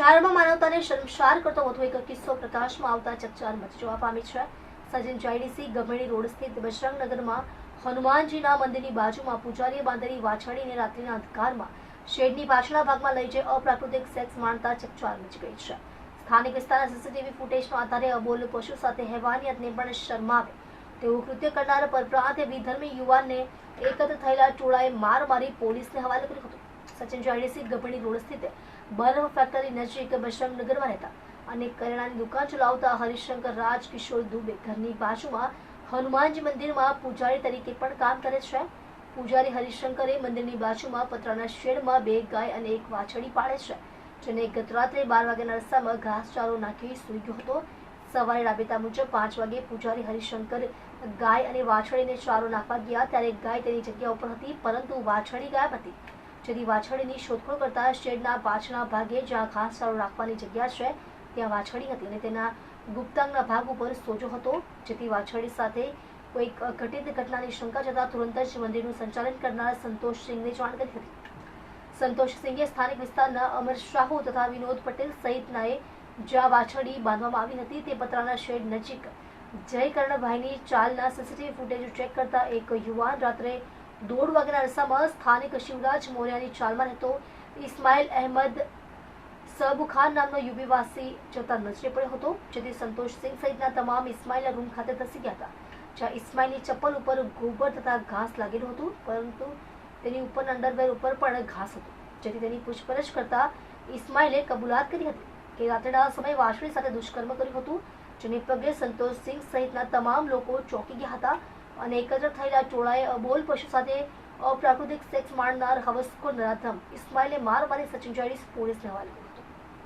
શહેરમાં માનવતાને શર્મસાર કરતો વધુ એક કિસ્સો પ્રકાશમાં આવતા ચકચાર મચી જવા પામી છે. સચિન જાયડીસી ગમેડી રોડ સ્થિત બજરંગનગરમાં હનુમાનજીના મંદિરની બાજુમાં પૂજારીએ બાંધેલી વાછડીને રાત્રિના અંધકારમાં શેડની પાછળના ભાગમાં લઈ જઈ અપ્રાકૃતિક સેક્સ માણતા ચકચાર મચી ગઈ છે. સ્થાનિક વિસ્તારના સીસીટીવી ફૂટેજના આધારે અબોલ પશુ સાથે હેવાનિયતને પણ શરમાવે. તેવું કૃત્ય કરનાર પરપ્રાંત વિધર્મી યુવાનને એકત્ર થયેલા ટોળાએ માર મારી પોલીસને હવાલે કર્યો હતો. સચિન જાડેસી ગભણી રોડ સ્થિત બરફ ફેક્ટરી નજીક બશરંગનગરમાં રહેતા અને કરિયાણાની દુકાન ચલાવતા હરિશંકર રાજ દુબે ઘરની બાજુમાં હનુમાનજી મંદિરમાં પૂજારી તરીકે પણ કામ કરે છે. પૂજારી હરિશંકરે મંદિરની બાજુમાં પતરાના શેડમાં બે ગાય અને એક વાછડી પાળે છે, જેને ગત રાત્રે બાર વાગ્યાના રસ્તામાં ઘાસચારો નાખી સૂઈ ગયો હતો. સવારે રાબેતા મુજબ પાંચ વાગે પૂજારી હરિશંકર ગાય અને વાછડીને ચારો નાખવા ગયા, ત્યારે ગાય તેની જગ્યા ઉપર હતી, પરંતુ વાછડી ગાયબ હતી. જેથી વાછડીની શોધખોળ કરતા શેડના પાછળના ભાગે જ્યાં ઘાસચારો રાખવાની જગ્યા છે, ત્યાં વાછડી હતી અને તેના ગુપ્તાંગના ભાગ ઉપર સોજો હતો, જેથી વાછડી સાથે કોઈક ઘટિત ઘટનાની શંકા જતા તુરંત જ મંદિરનું સંચાલન કરનાર સંતોષ સિંહને જાણ કરી હતી. સંતોષસિંહે સ્થાનિક વિસ્તારના અમર શાહુ તથા વિનોદ પટેલ સહિતનાએ જ્યાં વાછડી બાંધવામાં આવી હતી, તે પતરાના શેડ નજીક જય કર્ણભાઈની ચાલના સીસીટીવી ફૂટેજ ચેક કરતા એક યુવાન રાત્રે દોઢ વાગ્યાના અરસામાં સ્થાનિક શિવરાજ મોર્યાની ચાલમાં રહેતો ઇસ્માઇલ અહેમદ સબ નામનો યુબીવાસી જતા નજરે પડ્યો હતો, જેથી સંતોષસિંહ સહિતના તમામ ઇસ્માઇલના રૂમ ખાતે ધસી ગયા હતા, જ્યાં ઇસ્માઇલની ચપ્પલ ઉપર ગોબર તથા ઘાસ લાગેલું હતું, પરંતુ તેની ઉપર અંડરવેર ઉપર પણ ઘાસ હતું, જેથી તેની પૂછપરછ કરતા ઇસ્માઇલે કબૂલાત કરી હતી કે રાત્રેના સમયે વાછડી સાથે દુષ્કર્મ કર્યું હતું, જેને પગલે સંતોષ સિંહ સહિતના તમામ લોકો ચોંકી ગયા હતા અને એકત્ર થયેલા ટોળાએ અબોલ પશુ સાથે, અપ્રાકૃતિક સેક્સ માણનાર હવસખોર નરાધમ, ઇસ્માઇલે માર મારી સચિન જાડીસ પોલીસને હવાલે